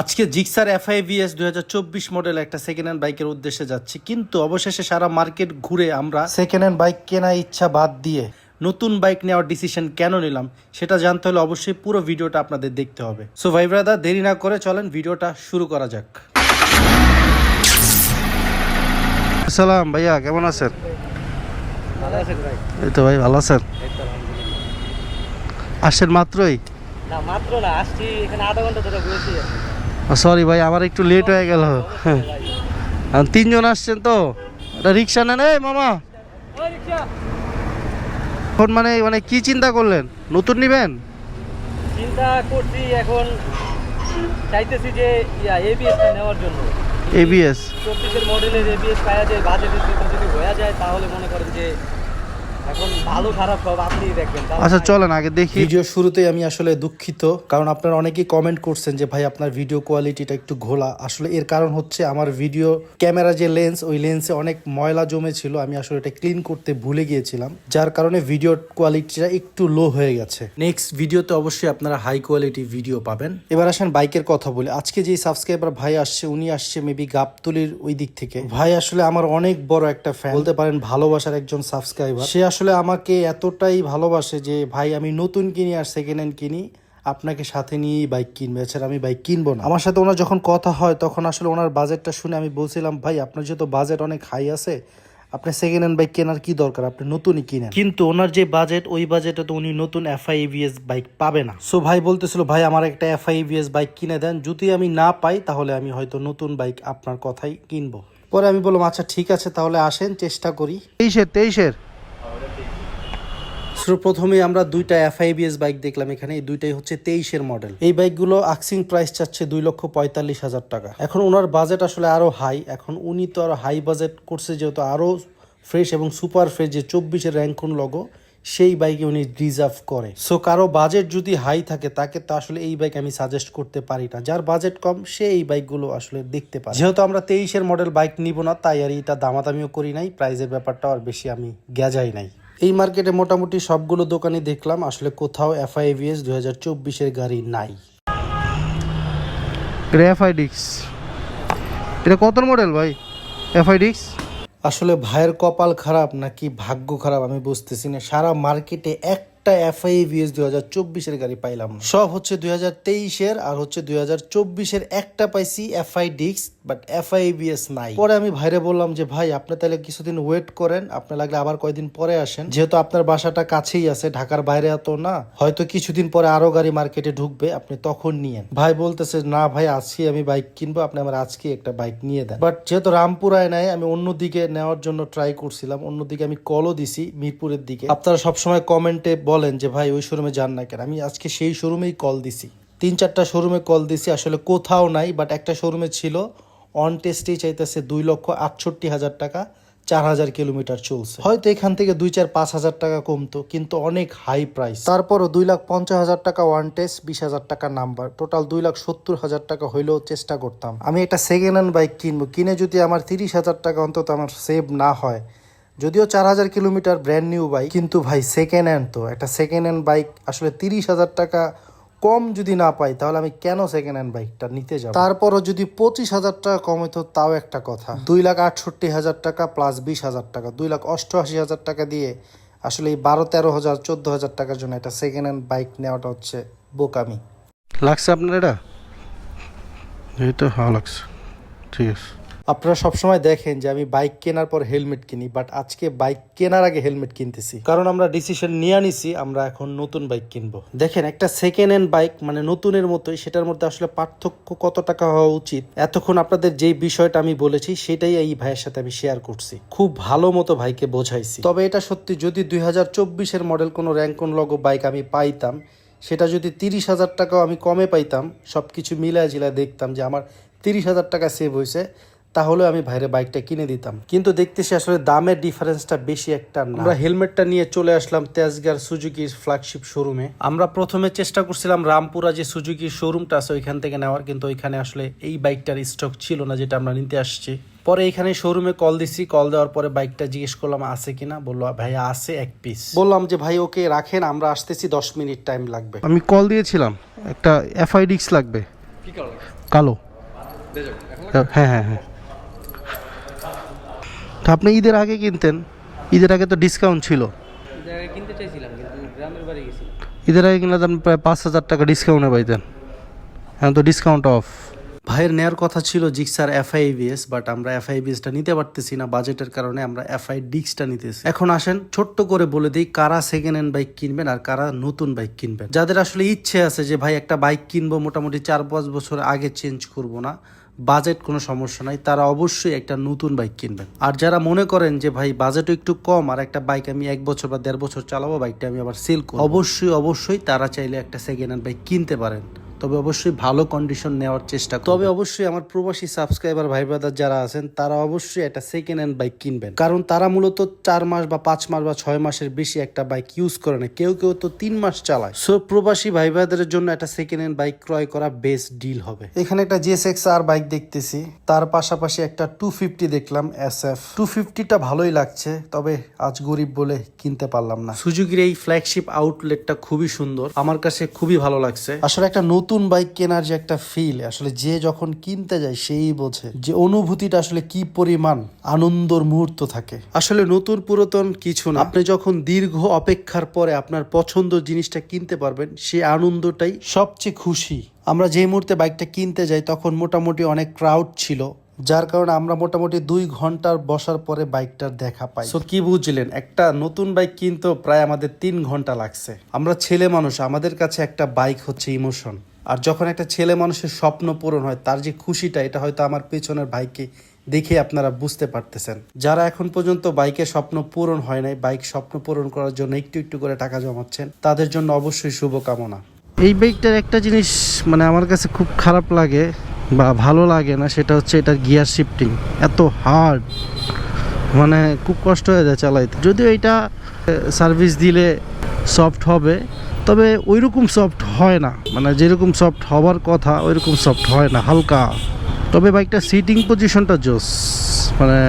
আজকে জিক্সার এফআইভিএস দুই হাজার চব্বিশ মডেল একটা সেকেন্ড হ্যান্ড বাইকের উদ্দেশ্যে যাচ্ছি। কিন্তু অবশেষে সারা মার্কেট ঘুরে আমরা সেকেন্ড হ্যান্ড বাইক কেনার ইচ্ছা বাদ দিয়ে। নতুন বাইক নেওয়ার ডিসিশন কেন নিলাম সেটা জানতে হলে অবশ্যই পুরো ভিডিওটা আপনাদের দেখতে হবে। সো ভাই ব্রাদার দেরি না করে চলেন ভিডিওটা শুরু করা যাক। সালাম ভাইয়া কেমন আছেন? ভালো আছেন ভাই? এই তো ভাই ভালো আছেন? আসেন মাত্রই? না মাত্র না আসছি এখানে আধা ঘণ্টা ধরে বসেছি সরি ভাই আমার একটু লেট হয়ে গেল। হ্যাঁ তিনজন আসছেন তো? রিক্সা নেন। এই মামা। এখন মানে মানে কি চিন্তা করলেন? নতুন নিবেন? চিন্তা করছি এখন চাইতেছি যে ইয়া এবিএসটা নেওয়ার জন্য। এবিএস চব্বিশের মডেলের এবিএস পাওয়া যায় বাজেটের যদি হয়ে যায় তাহলে মনে করেন যে আচ্ছা চলেন আগে দেখি। ভিডিও শুরুতেই আমি আসলে দুঃখিত কারণ আপনারা অনেকেই কমেন্ট করছেন যে ভাই আপনার ভিডিও কোয়ালিটিটা একটু ঘোলা। আসলে এর কারণ হচ্ছে আমার ভিডিও ক্যামেরা যে লেন্স ওই লেন্সে অনেক ময়লা জমে ছিল আমি আসলে এটা ক্লিন করতে ভুলে গিয়েছিলাম। যার কারণে ভিডিও কোয়ালিটিটা একটু লো হয়ে গেছে। নেক্সট ভিডিওতে অবশ্যই আপনারা হাই কোয়ালিটি ভিডিও পাবেন। এবার আসেন বাইকের কথা বলি। আজকে যে সাবস্ক্রাইবার ভাই আসছে উনি আসছে মেবি গাবতুলির ওই দিক থেকে। ভাই আসলে আমার অনেক বড় একটা ফ্যান বলতে পারেন ভালোবাসার একজন সাবস্ক্রাইবার সে আসলে আমাকে এতটাই ভালোবাসে যে ভাই আমি নতুন কিনি আর সেকেন্ড হ্যান্ড কিনি। আপনাকে সাথে নিয়েই বাইক কিনবে। এছাড়া আমি বাইক কিনবো না। আমার সাথে ওনার যখন কথা হয় তখন আসলে ওনার বাজেটটা শুনে আমি বলছিলাম ভাই আপনার যেহেতু বাজেট অনেক হাই আছে আপনি সেকেন্ড হ্যান্ড বাইক কেনার কি দরকার? আপনি নতুনই কিনেন। কিন্তু ওনার যে বাজেট ওই বাজেটে তো উনি নতুন এফআই এভিএস বাইক পাবে না। সো ভাই বলতেছিল ভাই আমার একটা এফআই এভিএস বাইক কিনে দেন। যদি আমি না পাই তাহলে আমি হয়তো নতুন বাইক আপনার কথাই কিনবো। পরে আমি বললাম আচ্ছা ঠিক আছে তাহলে আসেন চেষ্টা করি। তেইশের তেইশের। প্রথমে আমরা দুইটা এফআইবিএস বাইক দেখলাম এখানে। এই দুইটাই হচ্ছে তেইশের মডেল এই বাইকগুলো আক্সিং প্রাইস চাচ্ছে দুই লক্ষ পঁয়তাল্লিশ হাজার টাকা। এখন ওনার বাজেট আসলে আরও হাই এখন উনি তো আরও হাই বাজেট করছে, যেহেতু আরও ফ্রেশ এবং সুপার ফ্রেশ যে চব্বিশের র্যাঙ্কুন লগো সেই বাইকে উনি রিজার্ভ করে। সো কারও বাজেট যদি হাই থাকে, তাকে তো আসলে এই বাইক আমি সাজেস্ট করতে পারি না। যার বাজেট কম, সে এই বাইকগুলো আসলে দেখতে পারে। যেহেতু আমরা তেইশের মডেল বাইক নিব না, তাই আর এটা দামাদামিও করি নাই। প্রাইজের ব্যাপারটা আর বেশি আমি গেজাই নাই। এই মার্কেটে মোটামুটি সবগুলো দোকানই দেখলাম আসলে কোথাও এফআইভিএস দুই হাজার চব্বিশের গাড়ি নাই। এফআইডিক্স এটা কত মডেল ভাই? এফআইডিক্স আসলে ভাইয়ের কপাল খারাপ নাকি ভাগ্য খারাপ আমি বুঝতেছি না। সারা মার্কেটে একটা এফআইভিএস দুই হাজার চব্বিশের গাড়ি পাইলাম সব হচ্ছে দুই হাজার তেইশের আর হচ্ছে দুই হাজার চব্বিশের একটা পাইছি এফআই ডিক্স বাট এফআইভিএস নাই। পরে আমি ভাইরে বললাম যে, ভাই, আপনি তাহলে কিছুদিন ওয়েট করেন, আপনি লাগলে আবার কয়দিন পরে আসেন। যেহেতু আপনার বাসাটা কাছেই আছে, ঢাকার বাইরে এত না, হয়তো কিছুদিন পরে আরও গাড়ি মার্কেটে ঢুকবে, আপনি তখন নিয়েন। ভাই বলতেছে, না ভাই, আজকে আমি বাইক কিনবো, আপনি আমার আজকে একটা বাইক নিয়ে দেন। বাট যেহেতু রামপুরায় নাই, আমি অন্যদিকে নেওয়ার জন্য ট্রাই করছিলাম। অন্যদিকে আমি কলও দিছি মিরপুরের দিকে। আপনারা সবসময় কমেন্টে বলেন যে, ভাই, ওই শোরুমে যান না কেন? আমি আজকে সেই শোরুমেই কল দিছি। তিন চারটা শোরুমে কল দিছি, আসলে কোথাও নাই বাট একটা শোরুমে ছিল অন টেস্টেই চাইতেছে দুই লক্ষ আটষট্টি হাজার টাকা, চার হাজার কিলোমিটার চলছে। হয়তো এখান থেকে দুই চার পাঁচ হাজার টাকা কমতো, কিন্তু অনেক হাই প্রাইস তারপরও দুই লাখ পঞ্চাশ হাজার টাকা ওয়ান টেস্ট বিশ হাজার টাকা নাম্বার টোটাল দুই লাখ সত্তর হাজার টাকা হইলেও চেষ্টা করতাম। আমি একটা সেকেন্ড হ্যান্ড বাইক কিনবো, কিনে যদি আমার তিরিশ হাজার টাকা অন্তত আমার সেভ না হয়, যদিও চার হাজার কিলোমিটার ব্র্যান্ড নিউ বাইক কিন্তু ভাই সেকেন্ড হ্যান্ড তো। একটা সেকেন্ড হ্যান্ড বাইক আসলে তিরিশ হাজার টাকা কম যদি না পাই তাহলে আমি কেন সেকেন্ড হ্যান্ড বাইকটা নিতে যাব? তারপরও যদি পঁচিশ হাজার টাকা কম হইতো তাও একটা কথা। দুই লাখ আটষট্টি হাজার টাকা প্লাস বিশ হাজার টাকা। দুই লাখ অষ্টআশি হাজার টাকা দিয়ে আসলে এই বারো তেরো হাজার চোদ্দ হাজার টাকার জন্য একটা সেকেন্ড হ্যান্ড বাইক নেওয়াটা হচ্ছে বোকামি। লাগছে আপনার এটা? এই তো ভালো লাগছে ঠিক আছে। আপনারা সবসময় দেখেন যে আমি বাইক কেনার পর হেলমেট কিনি বাট আজকে বাইক কেনার আগে হেলমেট কিনতেছি। কারণ আমরা ডিসিশন নিয়ে নিছি আমরা এখন নতুন বাইক কিনবো। দেখেন, একটা সেকেন্ড হ্যান্ড বাইক মানে নতুনের মতোই, সেটার মধ্যে আসলে পার্থক্য কত টাকা হওয়া উচিত? এতক্ষণ আপনাদের যে বিষয়টা আমি বলেছি, সেটাই এই ভাইয়ের সাথে আমি শেয়ার করছি। খুব ভালো মতো ভাইকে বোঝাইছি। তবে এটা সত্যি, যদি দুই হাজার চব্বিশের মডেল কোনো র্যাঙ্কন লগো বাইক আমি পাইতাম, সেটা যদি তিরিশ হাজার টাকাও আমি কমে পাইতাম সব কিছু মিলায় জিলায় দেখতাম যে আমার তিরিশ হাজার টাকা সেভ হয়েছে তাহলে আমি ভাইরে বাইকটা কিনে দিতাম। কিন্তু দেখতেছি আসলে দামের ডিফারেন্সটা বেশি একটা না। আমরা হেলমেটটা নিয়ে চলে আসলাম তেজগার সুজুকির ফ্ল্যাগশিপ শোরুমে আমরা প্রথমে চেষ্টা করছিলাম রামপুরা যে সুজুকির শোরুমটা আছে ওইখান থেকে নেওয়ার কিন্তু ওইখানে আসলে এই বাইকটার স্টক ছিল না যেটা আমরা নিতে আসছি। পরে এখানে শোরুমে কল দিছি কল দেওয়ার পরে বাইকটা জিজ্ঞেস করলাম আছে কিনা? বলল ভাইয়া আছে এক পিস বললাম যে ভাই ওকে রাখেন আমরা আসতেছি দশ মিনিট টাইম লাগবে। আমি কল দিয়েছিলাম একটা এফআইডিক্স লাগবে। কালো। হ্যাঁ হ্যাঁ হ্যাঁ। তা আপনি ঈদের আগে কিনতেন? ঈদের আগে তো ডিসকাউন্ট ছিল। কিনতে চাইছিলাম ঈদের আগে কিনলে আপনি প্রায় পাঁচ হাজার টাকা ডিসকাউন্টে পাইতেন। এখন তো ডিসকাউন্ট অফ ভাইয়ের নেয়ার কথা ছিল জিক্সার এফআইবিএস বাট আমরা এফআইবিএসটা নিতে পারতেছি না। বাজেটের কারণে আমরা এফআই ডিক্সটা নিতেছি। এখন আসেন, ছোট্ট করে বলে দিই কারা সেকেন্ড হ্যান্ড বাইক কিনবেন আর কারা নতুন বাইক কিনবেন। যাদের আসলে ইচ্ছে আছে যে, ভাই, একটা বাইক কিনবো, মোটামুটি চার পাঁচ বছর আগে চেঞ্জ করব না। বাজেট কোনো সমস্যা নাই, তারা অবশ্যই একটা নতুন বাইক কিনবেন। আর যারা মনে করেন যে, ভাই, বাজেটও একটু কম আর একটা বাইক আমি এক বছর বা দেড় বছর চালাবো বাইকটা আমি আবার সেল করব, অবশ্যই অবশ্যই তারা চাইলে একটা সেকেন্ড হ্যান্ড বাইক কিনতে পারেন। তবে অবশ্যই ভালো কন্ডিশন নেওয়ার চেষ্টা। তবে অবশ্যই আমার প্রবাসী সাবস্ক্রাইবার ভাই ব্রাদার যারা আছেন তারা অবশ্যই একটা সেকেন্ড হ্যান্ড বাইক কিনবেন। কারণ তারা মূলত চার মাস বা পাঁচ মাস বা ছয় মাসের বেশি একটা বাইক ইউজ করে না। কেউ কেউ তো তিন মাস চালায়। সো প্রবাসী ভাই ব্রাদারের জন্য একটা সেকেন্ড হ্যান্ড বাইক ক্রয় করা বেস্ট ডিল হবে। এখানে একটা জিএস এক্স আর বাইক দেখতেছি। তার পাশাপাশি একটা টু ফিফটি দেখলাম এস এফ টু ফিফটিটা ভালোই লাগছে তবে আজ গরিব বলে কিনতে পারলাম না। সুজুকির এই ফ্ল্যাগশিপ আউটলেটটা খুবই সুন্দর। আমার কাছে খুবই ভালো লাগছে। আসলে একটা নতুন বাইক কেনার যে একটা ফিল আসলে যে যখন কিনতে যায় সেই বোঝে যে অনুভূতিটা আসলে কি পরিমাণ আনন্দর মুহূর্ত থাকে। আসলে নতুন পুরাতন কিছু না। আপনি যখন দীর্ঘ অপেক্ষার পরে আপনার পছন্দ জিনিসটা কিনতে পারবেন সেই আনন্দটাই সবচেয়ে খুশি। আমরা যে মুহূর্তে বাইকটা কিনতে যাই তখন মোটামুটি অনেক ক্রাউড ছিল যার কারণে আমরা মোটামুটি দুই ঘণ্টার বসার পরে বাইকটার দেখা পাই। তো কি বুঝলেন? একটা নতুন বাইক কিনতে প্রায় আমাদের তিন ঘণ্টা লাগছে। আমরা ছেলে মানুষ আমাদের কাছে একটা বাইক হচ্ছে ইমোশন আর যখন একটা ছেলে মানুষের স্বপ্ন পূরণ হয়, তার যে খুশিটা, এটা হয়তো আমার পেছনের ভাইকে দেখে আপনারা বুঝতে পারতেছেন। যারা এখন পর্যন্ত বাইকের স্বপ্ন পূরণ হয় নাই, বাইক স্বপ্ন পূরণ করার জন্য একটু একটু করে টাকা জমাচ্ছেন, তাদের জন্য অবশ্যই শুভকামনা। এই বাইকটার একটা জিনিস মানে আমার কাছে খুব খারাপ লাগে বা ভালো লাগে না, সেটা হচ্ছে এটার গিয়ার শিফটিং। এত হার্ড মানে খুব কষ্ট হয়ে যায় চালাইতে। যদিও এটা সার্ভিস দিলে সফট হবে, তবে ওইরকম সফট হয় না। মানে যেরকম সফট হওয়ার কথা ওইরকম সফট হয় না হালকা। তবে বাইকটা সিটিং পজিশনটা জোস। মানে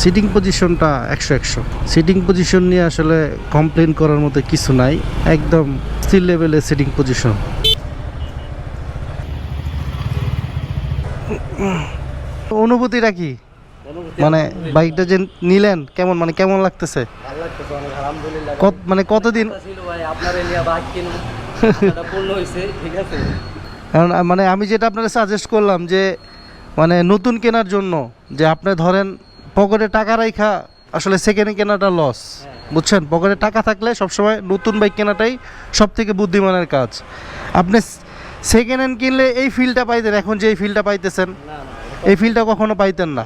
সিটিং পজিশনটা একশো একশো। সিটিং পজিশন নিয়ে আসলে কমপ্লেন করার মতো কিছু নাই। একদম স্টিল লেভেলে সিটিং পজিশন অনুভূতিটা কি? মানে বাইকটা যে নিলেন কেমন? মানে কেমন লাগতেছে? কত মানে কতদিন ঠিক আছে? কারণ মানে আমি যেটা আপনারা সাজেস্ট করলাম যে মানে নতুন কেনার জন্য যে আপনি ধরেন পকেটে টাকা রাইখা আসলে সেকেন্ডে কেনাটা লস বুঝছেন? পকেটে টাকা থাকলে সবসময় নতুন বাইক কেনাটাই সব থেকে বুদ্ধিমানের কাজ। আপনি সেকেন্ড হ্যান্ড কিনলে এই ফিলটা পাইতেন এখন যে এই ফিলটা পাইতেছেন এই ফিলটা কখনো পাইতেন না।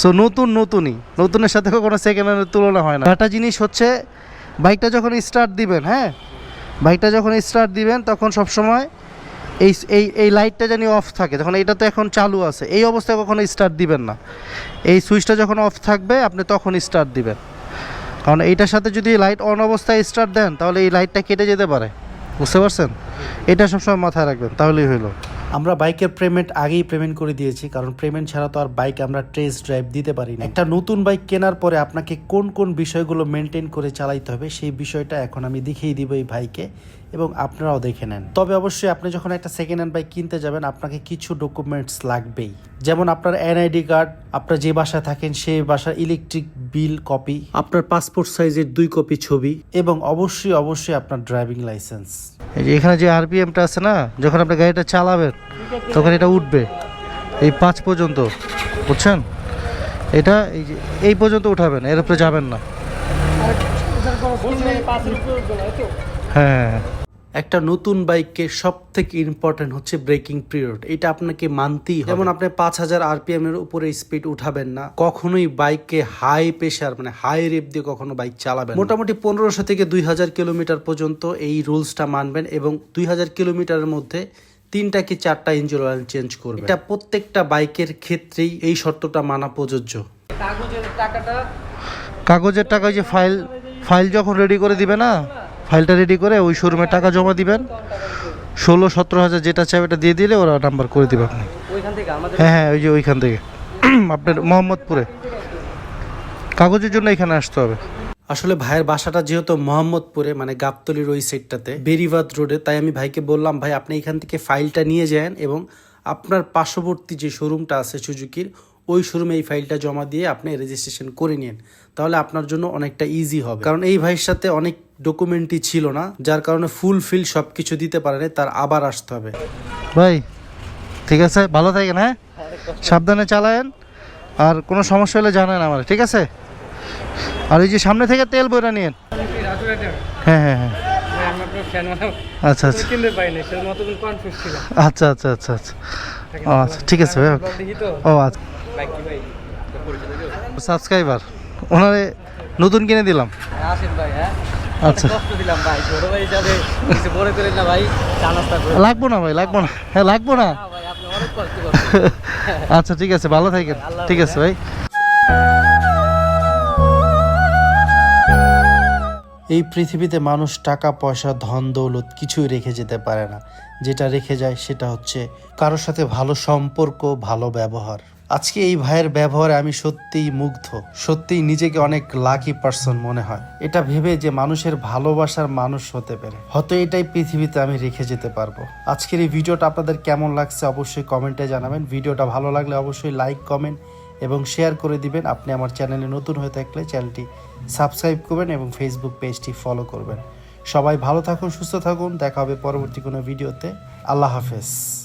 সো নতুন নতুনই। নতুনের সাথে কখনো সেকেন্ড হ্যান্ডের তুলনা হয় না। একটা জিনিস হচ্ছে বাইকটা যখন স্টার্ট দিবেন হ্যাঁ? বাইকটা যখন স্টার্ট দিবেন, তখন সবসময় এই এই এই লাইটটা জানি অফ থাকে। তখন এটা তো এখন চালু আছে, এই অবস্থায় কখনো স্টার্ট দিবেন না। এই সুইচটা যখন অফ থাকবে, আপনি তখন স্টার্ট দিবেন। কারণ এইটার সাথে যদি লাইট অন অবস্থায় স্টার্ট দেন, তাহলে এই লাইটটা কেটে যেতে পারে। বুঝতে পারছেন? এটা সবসময় মাথায় রাখবেন, তাহলেই হইল। আমরা বাইকের পেমেন্ট আগেই পেমেন্ট করে দিয়েছি, কারণ পেমেন্ট ছাড়া তো আর বাইক আমরা টেস্ট ড্রাইভ দিতে পারি না একটা নতুন বাইক কেনার পরে আপনাকে কোন কোন বিষয়গুলো মেনটেন করে চালাইতে হবে, সেই বিষয়টা এখন আমি দেখিয়ে দিব এই ভাইকে। এবং আপনারাও দেখে নেন। তবে অবশ্যই আপনি যখন একটা সেকেন্ড হ্যান্ড বাইক কিনতে যাবেন, আপনাকে কিছু ডকুমেন্টস লাগবেই। যেমন আপনার এনআইডি কার্ড আপনার যে বাসায় থাকেন সেই বাসার ইলেকট্রিক বিল কপি আপনার পাসপোর্ট সাইজের দুই কপি ছবি এবং অবশ্যই অবশ্যই আপনার ড্রাইভিং লাইসেন্স এই যে এখানে যে আরপিএমটা আছে না, যখন আপনি গাড়িটা চালাবেন, তখন এটা উঠবে। এই পাঁচ পর্যন্ত, বুঝছেন? এটা এই যে, এই পর্যন্ত উঠাবেন, এর উপরে যাবেন না। হ্যাঁ। একটা নতুন বাইককে সব থেকে ইম্পর্টেন্ট হচ্ছে ব্রেকিং পিরিয়ড এটা আপনাকে মানতেই হবে। যেমন আপনি পাঁচ হাজার আরপিএম এর উপরে স্পিড উঠাবেন না কখনোই বাইককে হাই প্রেশার মানে হাই রেপ দিয়ে কখনো বাইক চালাবেন মোটামুটি পনেরোশো থেকে দুই হাজার কিলোমিটার পর্যন্ত এই রুলসটা মানবেন এবং দুই হাজার কিলোমিটারের মধ্যে তিনটা কি চারটা ইঞ্জিন অয়েল চেঞ্জ করবে এটা প্রত্যেকটা বাইকের ক্ষেত্রেই এই শর্তটা মানা প্রযোজ্য। কাগজের টাকাটা কাগজের টাকা যে ফাইল ফাইল যখন রেডি করে দিবে না ফাইলটা রেডি করে ওই শোরুমে টাকা জমা দিবেন। ষোলো সতেরো হাজার যেটা চাই ওটা দিয়ে দিলে ওরা নাম্বার করে দিবে আপনি। ওইখান থেকে আমাদের হ্যাঁ হ্যাঁ ওই যে ওইখান থেকে। আপনার মোহাম্মদপুরে। কাগজের জন্য এখানে আসতে হবে। আসলে ভাইয়ের বাসাটা যেহেতু মোহাম্মদপুরে মানে গাবতলির ওই সেটটাতে বেরিবাদ রোডে তাই আমি ভাইকে বললাম ভাই আপনি এখান থেকে ফাইলটা নিয়ে যান এবং আপনার পার্শ্ববর্তী যে শোরুমটা আছে সুজুকির ওই শোরুমে এই ফাইলটা জমা দিয়ে আপনি রেজিস্ট্রেশন করে নিন। তাহলে আপনার জন্য অনেকটা ইজি হবে। কারণ এই ভাইয়ের সাথে অনেক ডকুমেন্টই ছিল না, যার কারণে ফুল ফিল সব কিছু দিতে পারেনি, তার আবার আসতে হবে। ভাই, ঠিক আছে? ভালো থাকেন হ্যাঁ? সাবধানে চালায়েন, আর কোনো সমস্যা হলে জানান আমার, ঠিক আছে? আর ওই যে সামনে থেকে তেল বইরা রাজু হ্যাঁ হ্যাঁ হ্যাঁ। আচ্ছা আচ্ছা। আচ্ছা আচ্ছা আচ্ছা আচ্ছা। আচ্ছা ঠিক আছে ও আচ্ছা। ভাই কি ভাই। পরিচয় দিও সাবস্ক্রাইবার ওনারে নতুন কিনে দিলাম। আসেন ভাই হ্যাঁ। আচ্ছা। কষ্ট দিলাম ভাই ছোট ভাই হিসাবে কিছু করেন না ভাই চা নাস্তা করে। লাগবো না ভাই লাগবো না। হ্যাঁ লাগবো না। আচ্ছা ঠিক আছে ভালো থাকেন। ঠিক আছে ভাই। এই পৃথিবীতে মানুষ টাকা পয়সা ধন দৌলত কিছুই রেখে যেতে পারে না। যেটা রেখে যায় সেটা হচ্ছে কারোর সাথে ভালো সম্পর্ক ভালো ব্যবহার। আজকে এই ভাইয়ের ব্যবহারে আমি সত্যিই মুগ্ধ। সত্যিই নিজেকে অনেক লাকি পার্সন মনে হয়। এটা ভেবে যে মানুষের ভালোবাসার মানুষ হতে পারে। হয়তো এটাই পৃথিবীতে আমি রেখে যেতে পারব। আজকের এই ভিডিওটা আপনাদের কেমন লাগছে অবশ্যই কমেন্টে জানাবেন। ভিডিওটা ভালো লাগলে অবশ্যই লাইক কমেন্ট এবং শেয়ার করে দিবেন। আপনি আমার চ্যানেলে নতুন হয়ে থাকলে চ্যানেলটি সাবস্ক্রাইব করবেন এবং ফেসবুক পেজটি ফলো করবেন। সবাই ভালো থাকুন, সুস্থ থাকুন। দেখা হবে পরবর্তী কোনো ভিডিওতে। আল্লাহ হাফেজ।